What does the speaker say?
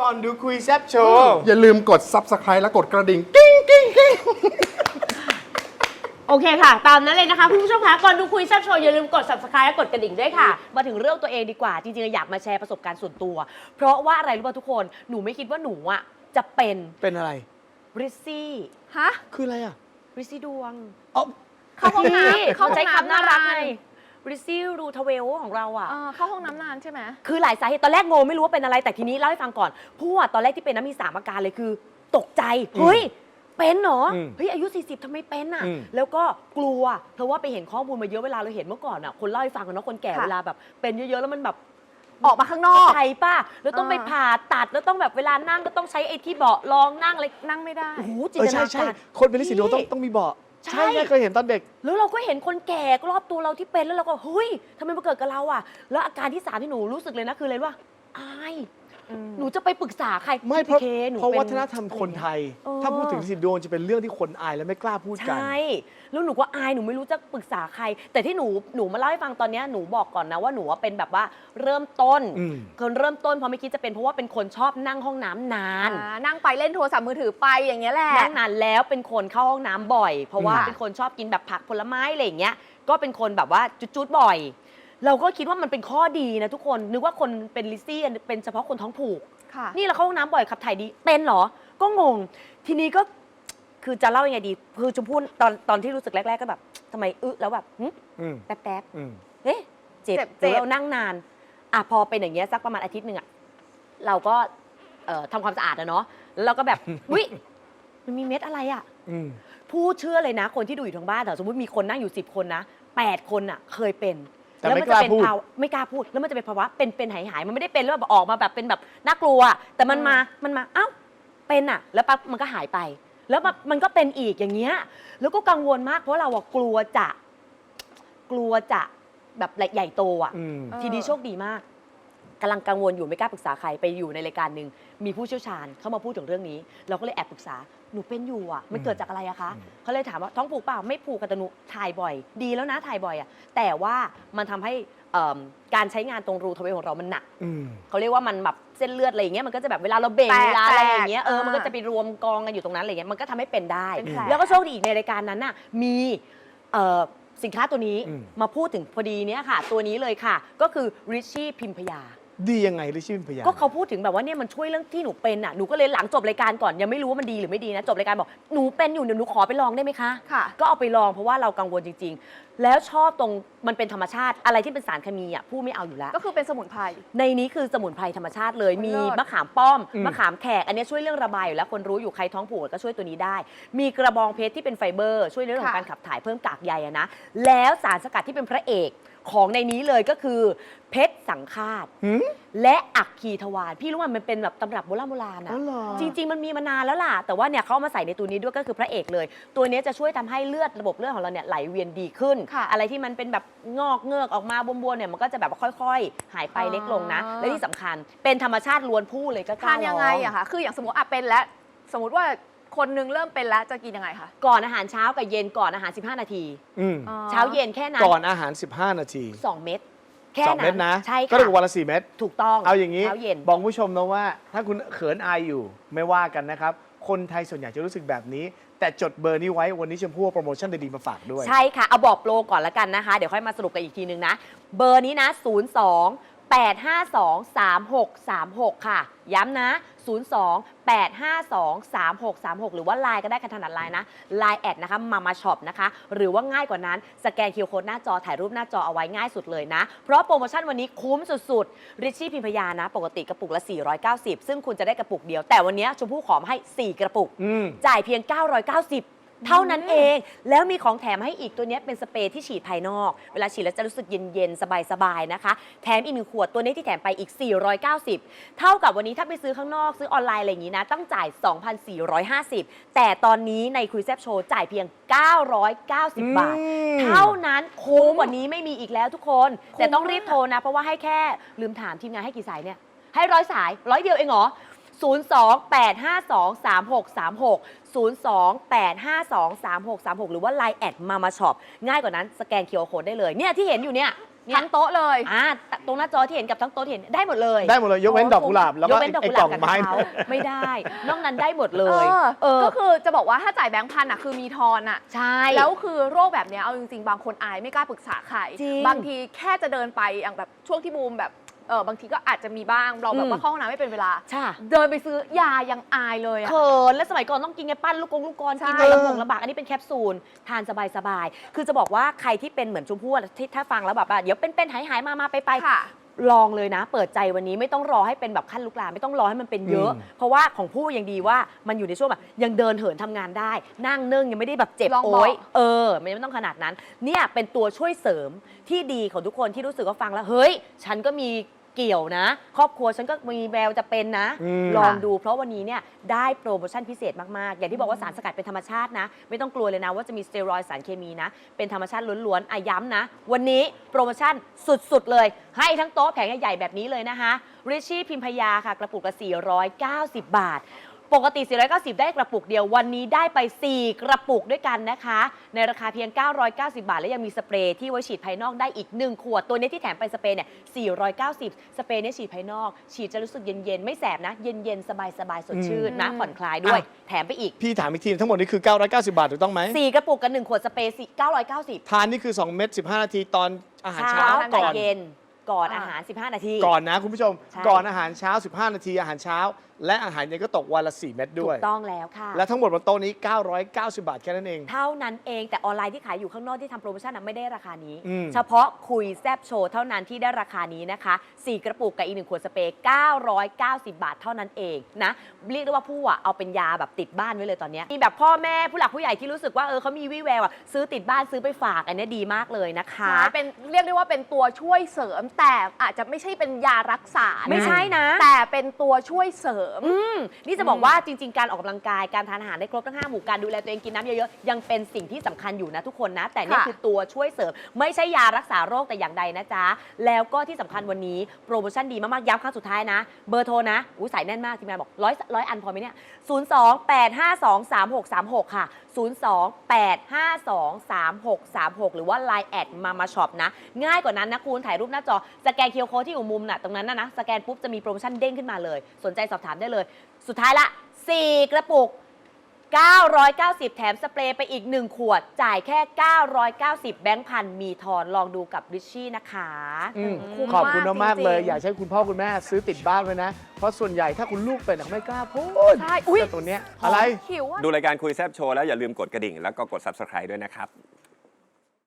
ก่อนดูคุยแซบโชว์ อย่าลืมกด subscribe และกดกระดิ่งกิ้งกิ้งกิ้งโอเคค่ะ ตามนั้นเลยนะคะคุณผู้ชมคะก่อนดูคุยแซ่บโชว์อย่าลืมกด subscribe และกดกระดิ่งด้วยค่ะ มาถึงเรื่องตัวเองดีกว่า จริงๆ อยากมาแชร์ประสบการณ์ส่วนตัว เพราะว่าอะไรรู้ป่ะทุกคน หนูไม่คิดว่าหนูอะจะเป็นเป็นอะไร ริซซี่ฮะ คืออะไรอะริซซี่ดวงอ๋อเข้าห้องน้นี่ำเข้าห้องใช้คำน่ารักำไง ริซซี่รูทเวลของเราอะ เออเข้าห้องน้ำนานใช่ไหม คือหลายสาเหตุตอนแรกงงไม่รู้ว่าเป็นอะไรแต่ทีนี้เล่าให้ฟังก่อนพวกตอนแรกที่เป็นนะมีสามอาการเลยคือ ตกใจ เฮ้ย เป็นเหรออืมเฮ้ยอายุ 40ทำไมเป็นอะ อืมแล้วก็กลัว เพราะว่าไปเห็นข้อมูลมาเยอะเวลาเราเห็นเมื่อก่อนอะคนเล่าให้ฟังกันเนาะคนแก่ค่ะ เวลาแบบเป็นเยอะๆแล้วมันแบบออกมาข้างนอกใช่ป่ะแล้วต้องไปอ่า ผ่าตัดแล้วต้องแบบเวลานั่งก็ต้องใช้ไอ้ที่เบาะรองนั่งอะไรนั่งไม่ได้ โอ้โหจิเอนอตใช่นาใช่การคนเป็นลิสิโดต้องพี่ ต้องมีเบาะ ใช่ใช่ใช่เคยเห็นตอนเด็ก แล้วเราก็เห็นคนแก่รอบตัวเราที่เป็นแล้วเราก็เฮ้ยทำไมมาเกิดกับเราอะ แล้วอาการที่สามที่หนูรู้สึกเลยนะคืออะไรว่าอาย หนูจะไปปรึกษาใครไม่เพราะพี่คหนูเพราะป็นวัฒนธรรมคนไทยเออถ้าพูดถึงลิสิโดจะเป็นเรื่องที่คนอายและไม่กล้าพูดใชกัน่ แล้วหนูก็อายหนูไม่รู้จะปรึกษาใคร แต่ที่หนูหนูมาเล่าให้ฟังตอนเนี้ยหนูบอกก่อนนะว่าหนูว่าเป็นแบบว่าเริ่มต้นอืม คนเริ่มต้นเพราะไม่คิดจะเป็นเพราะว่าเป็นคนชอบนั่งห้องน้ำนาน อ่านั่งไปเล่นโทรศัพท์มือถือไปอย่างเงี้ยแหละ นั่งนานแล้วเป็นคนเข้าห้องน้ำบ่อย เพราะว่าค่ะ เป็นคนชอบกินแบบผักผลไม้อะไรอย่างเงี้ยก็เป็นคนแบบว่าจุดๆบ่อย เราก็คิดว่ามันเป็นข้อดีนะทุกคน นึกว่าคนเป็นลิซซี่เป็นเฉพาะคนท้องผูก ค่ะ นี่เราเข้าห้องน้ำบ่อยขับถ่ายดี เป็นเหรอ ก็งง ทีนี้ก็คือจะเล่ายังไงดี คือชมพู่ตอนตอนที่รู้สึกแรก ๆ ก็แบบทำไมอึแล้วแบบหึอืมแป๊บอืม ๆเอ๊ะเจ็บเจ็บหรือเจ็บเรานั่งนานอะพอเป็นอย่างเงี้ยสักประมาณอาทิตย์หนึ่งอะเราก็เอ่อทำความสะอาดอะเนาะแล้วเราก็แบบ วิมันมีเม็ดอะไรอะอืมพูดเชื่อเลยนะ คนที่ดูอยู่ทางบ้านอะสมมติมีคนนั่งอยู่ 10 คนนะ 8 คนอะเคยเป็น แต่แล้วไม่มักล้าจะเป็นพูด ภาวะไม่กล้าพูดแล้วมันจะเป็นภาวะเป็นเป็นหายหายๆมันไม่ได้เป็นแล้วแบบออกมาแบบเป็นแบบน่ากลัว แต่มันมามันมาเอ้าเป็นอะแล้วปั๊บมันก็หายไป แล้วมันมันก็เป็นอีกอย่างเงี้ยแล้วก็กังวลมากเพราะเราอะกลัวจะ กลัวจะแบบใหญ่โตอะอืม เออ ทีนี้โชคดีมาก กำลังกังวลอยู่ไม่กล้าปรึกษาใครไปอยู่ในรายการหนึ่งมีผู้เชี่ยวชาญเข้ามาพูดถึงเรื่องนี้ เราก็เลยแอบปรึกษาหนูเป็นอยู่อะมันเกิดจากอะไรอะคะอืมเขาเลยถามว่าท้องผูกเปล่าไม่ผูกกันแต่หนูถ่ายบ่อย ดีแล้วนะถ่ายบ่อยอะแต่ว่ามันทำให้เอิ่มการใช้งานตรงรูทวารของเรามันหนัก อืม เขาเรียกว่ามันแบบเส้นเลือดอะไรอย่างเงี้ยมันก็จะแบบเวลาเราเบ่งแตกเวลาอะไรอย่างเงี้ยแตกเออมันก็อ่าจะไปรวมกองกันอยู่ตรงนั้นอะไรเงี้ยมันก็ทำให้เป็นได้ เป็นแผล แล้วก็โชคดีอีกในรายการนั้นน่ะมีเอ่อสินค้าตัวนี้อืม มาพูดถึงพอดีเนี้ยค่ะ ตัวนี้เลยค่ะ ก็คือ Richie พิมพยา ดียังไงลิชิเป็นพยานก็เขาพูดถึงแบบว่าเนี่ยมันช่วยเรื่องที่หนูเป็นอะหนูก็เลยหลังจบรายการก่อนยังไม่รู้ว่ามันดีหรือไม่ดีนะจบรายการบอกหนูเป็นอยู่เดี๋ยวหนูขอไปลองได้ไหมคะ ค่ะ ก็เอาไปลองเพราะว่าเรากังวลจริง ๆ แล้วชอบตรงมันเป็นธรรมชาติอะไรที่เป็นสารเคมีอะผู้ไม่เอาอยู่แล้ว ก็คือเป็นสมุนไพร ในนี้คือสมุนไพรธรรมชาติเลยเลิศมีมะขามป้อมอืมมะขามแขกอันนี้ช่วยเรื่องระบายอยู่แล้วคนรู้อยู่ใครท้องผูกก็ช่วยตัวนี้ได้ มีกระบองเพชรที่เป็นไฟเบอร์ ช่วยในเรื่องของค่ะ การขับถ่ายเพิ่มกากใยอะนะแล้วสารสกัดที่เป็นพระเอก ของในนี้เลยก็คือ เพชรสังฆาต หืม และอักคีทวารพี่รู้ว่ามันเป็นแบบตำรับโบราณโบราณอ๋อะอเหรอ จริง ๆ มันมีมานานแล้วล่ะ แต่ว่าเนี่ยเขาเอามาใส่ในตัวนี้ด้วยก็คือพระเอกเลย ตัวนี้จะช่วยทำให้เลือดระบบเลือดของเราเนี่ยไหลเวียนดีขึ้น ค่ะ อะไรที่มันเป็นแบบงอกเงือกออกมาบวมๆเนี่ยมันก็จะแบบว่าค่อยๆ หายไปเล็กลงนะอ๋อและที่สำคัญเป็นธรรมชาติล้วนผู้เลยก็กล้าทานยังไงลอ อะคะ คืออย่างสมมติอะเป็นแล้ว สมมติว่า คนนึงเริ่มเป็นแล้วจะกินยังไงคะก่อนอาหารเช้ากับเย็นก่อนอาหาร 15 นาที อืมอ๋อเช้าเย็นแค่นั้นก่อนอาหาร 15 นาทีสองเม็ดแค่สองเม็ดนะ ใช่ก็ค่ะเรียกว่าวันละสี่เม็ดถูกต้องเอาอย่างนี้ เช้าเย็น บอกผู้ชมนะว่า ถ้าคุณเขินอายอยู่ไม่ว่ากันนะครับ คนไทยส่วนใหญ่จะรู้สึกแบบนี้ แต่จดเบอร์นี้ไว้วันนี้ชมพู่เอาโปรโมชั่นดีๆมาฝากด้วย ใช่ค่ะ เอาบอกโปรก่อนละกันนะคะ เดี๋ยวค่อยมาสรุปกันอีกทีนึงนะ เบอร์นี้นะ 02 852 3636 ค่ะ ย้ำนะ 02 852 3636 หรือว่าไลน์ก็ได้ค่ะถนัดไลน์นะไลน์แอดนะคะมามาช็อปนะคะ หรือว่าง่ายกว่านั้น สแกนคิวโค้ดหน้าจอถ่ายรูปหน้าจอเอาไว้ง่ายสุดเลยนะ เพราะโปรโมชั่นวันนี้คุ้มสุดๆ ริชชี่พิมพยานะ ปกติกระปุกละ 490 ซึ่งคุณจะได้กระปุกเดียว แต่วันนี้ชมพู่ขอมาให้ 4 กระปุกอืมจ่ายเพียง 990 เท่านั้นเอง แล้วมีของแถมให้อีกตัวเนี้ยเป็นสเปรย์ที่ฉีดภายนอก เวลาฉีดแล้วจะรู้สึกเย็นๆ สบายๆ นะคะ แถมอีกหนึ่งขวดตัวนี้ที่แถมไปอีก 490 เท่ากับวันนี้ถ้าไปซื้อข้างนอกซื้อออนไลน์อะไรอย่างนี้นะต้องจ่าย 2,450 แต่ตอนนี้ในคุยแซบโชว์จ่ายเพียง 990 บาทอืมเท่านั้นคุ้มกว่านี้ไม่มีอีกแล้วทุกคน แต่ต้องรีบโทรนะ เพราะว่าให้แค่ลืมถามทีมงานให้กี่สายเนี่ยให้ร้อยสายร้อยเดียวเองเหรอ 02-852-3636 02-852-3636 หรือว่า Line แอดมามาช็อปง่ายกว่านั้นสแกนเคียร์โคดได้เลยเนี่ยที่เห็นอยู่เนี่ยเนี่ย ทั้งโต๊ะเลย อ่าตรงหน้าจอที่เห็นกับทั้งโต๊ะที่เห็นได้หมดเลยได้หมดเลยยกเว้นดอกกุหลาบแล้วยก็กเว้นดอกไอ้กุหกลาล่บองกับไม้กระเช้าไม่ได้ นอกนั้นได้หมดเลเอยอเออก็คือจะบอกว่าถ้าจ่ายแบงค์พันอะคือมีทอนอะ ใช่ แล้วคือโรคแบบเนี้ยเอาจริงๆ บางคนอายไม่กล้าปรึกษาใคร จริงบางทีแค่จะเดินไปอย่างแบบช่วงที่บูมแบบ เออบางทีก็อาจจะมีบ้างเราแบอืบมว่าเข้าห้องน้ำไม่เป็นเวลา ใช่ เดินไปซื้อยายังอายเลยอะ เขินแล้วสมัยก่อนต้องกินไงปั้นลูกกงลูกกรใช่ กินไปลำบงลำบากอันนี้เป็นแคปซูลทานสบายๆ คือจะบอกว่าใครที่เป็นเหมือนชมพู่อะที่ถ้าฟังแล้วแบบว่าเดี๋ยวเป็นๆหายๆมามาไปไปค่ะ ลองเลยนะ เปิดใจวันนี้ไม่ต้องรอให้เป็นแบบขั้นลุกลามไม่ต้องรอให้มันเป็นเยอะ อืม เพราะว่าของผู้ยังดีว่ามันอยู่ในช่วงแบบยังเดินเหินทำงานได้ นั่งนึ่งยังไม่ได้แบบเจ็บลองบอก โอยเออไม่ต้องขนาดนั้น เนี่ยเป็นตัวช่วยเสริมที่ดีของทุกคนที่รู้สึกว่าฟังแล้วเฮ้ย ฉันก็มี เกี่ยวนะ ครอบครัวฉันก็มีแววจะเป็นนะ อืม ลองดู เพราะวันนี้เนี่ยได้โปรโมชั่นพิเศษมาก ๆ อย่างที่บอกว่าสารสกัดเป็นธรรมชาตินะ ไม่ต้องกลัวเลยนะว่าจะมีสเตียรอยด์สารเคมีนะ เป็นธรรมชาติล้วนๆอาย้ำนะ วันนี้โปรโมชั่นสุด ๆ เลย ให้ทั้งโต๊ะแผงใหญ่ ๆ แบบนี้เลยนะคะริชชี่พิมพยาค่ะ กระปุกละ490 บาท ปกติ 490 ได้กระปุกเดียว วันนี้ได้ไป 4 กระปุกด้วยกันนะคะ ในราคาเพียง 990 บาท และยังมีสเปรย์ที่ไว้ฉีดภายนอกได้อีก 1 ขวด ตัวนี้ที่แถมไปสเปรย์เนี่ย 490 สเปรย์เนี่ยฉีดภายนอก ฉีดจะรู้สึกเย็นๆ ไม่แสบนะ เย็นๆ สบายๆ สดชื่นนะอืมผ่อนคลายด้วยอะแถมไปอีก พี่ถามอีกทีทั้งหมดนี้คือ 990 บาทถูกต้องไหม4 กระปุกกับ 1 ขวดสเปรย์4 990 ทานนี่คือ 2 เม็ด15 นาทีตอนอาหารเช้าเช้าก่กับอนเย็น ก่อนอ่าอาหาร 15 นาที ก่อนนะคุณผู้ชม ใช่ ก่อนอาหารเช้า 15 นาทีอาหารเช้า และอาหารเย็นก็ตกวันละ 4 เม็ดถูด้วย กต้องแล้วค่ะ และทั้งหมดบนโต๊ะนี้ 990 บาทแค่นั้นเอง เท่านั้นเองแต่ออนไลน์ที่ขายอยู่ข้างนอกที่ทำโปรโมชั่นน่ะไม่ได้ราคานี้ อืม เฉพาะคุยแซบโชว์เท่านั้นที่ได้ราคานี้นะคะ 4 กระปุกกับอีกหนึ่งขวดสเปรย์990 บาทเท่านั้นเองนะเรียกได้ว่าผู้อะเอาเป็นยาแบบติดบ้านไว้เลยตอนเนี้ยมีแบบพ่อแม่ผู้หลักผู้ใหญ่ที่รู้สึกว่าเออเขามีวิแววอะซื้อติดบ้านซื้อไปฝากอันเนี้ยดีมากเลยนะคะ ใช่เป็นเรียกได้ว่าเป็นตัวช่วยเสริมแต่อาจจะไม่ใช่เป็นยารักษานะไม่ใช่นะ แต่เป็นตัวช่วยเสริม อืมนี่จะบอกว่าจริง ๆ การออกกำลังกายการทานอาหารได้ครบทั้งห้าหมู่การดูแลตัวเองกินน้ำเยอะๆยังเป็นสิ่งที่สำคัญอยู่นะทุกคนนะ แต่นี่ค่ะ คือตัวช่วยเสริม ไม่ใช่ยารักษาโรคแต่อย่างใดนะจ๊ะ แล้วก็ที่สำคัญวันนี้โปรโมชั่นดีมากๆย้ำครั้งสุดท้ายนะ เบอร์โทรนะอู้สายแน่นมากทีมงานบอกร้อยร้อยอันพอไหมเนี่ย 0 2 8 5 2 3 6 3 6 ค่ะ 0 2 8 5 2 3 6 3 6 หรือว่า Line แอดมามาช็อปนะ ง่ายกว่านั้นนะคุณถ่ายรูปหน้าจอ สแกนเคียวโคที่อยู่มุมน่ะตรงนั้นนะนะ สแกนปุ๊บจะมีโปรโมชั่นเด้งขึ้นมาเลย สนใจสอบถามได้เลย สุดท้ายละ 4 กระปุก 990 แถมสเปรย์ไปอีก 1 ขวด จ่ายแค่ 990 แบงค์พันมีทอนลองดูกับริชชี่นะคะ อืมคุ้มขอบคุณมากมากจริๆงๆเลยอยากให้คุณพ่อคุณแม่ซื้อติดบ้านไว้นะ เพราะส่วนใหญ่ถ้าคุณลูกเป็นเขาไม่กล้าพูดใช่อุ๊ย แต่ตัวเนี้ยอะไร หิวอะ ดูรายการคุยแซบโชว์แล้วอย่าลืมกดกระดิ่ง แล้วก็กด subscribe ด้วยนะครับ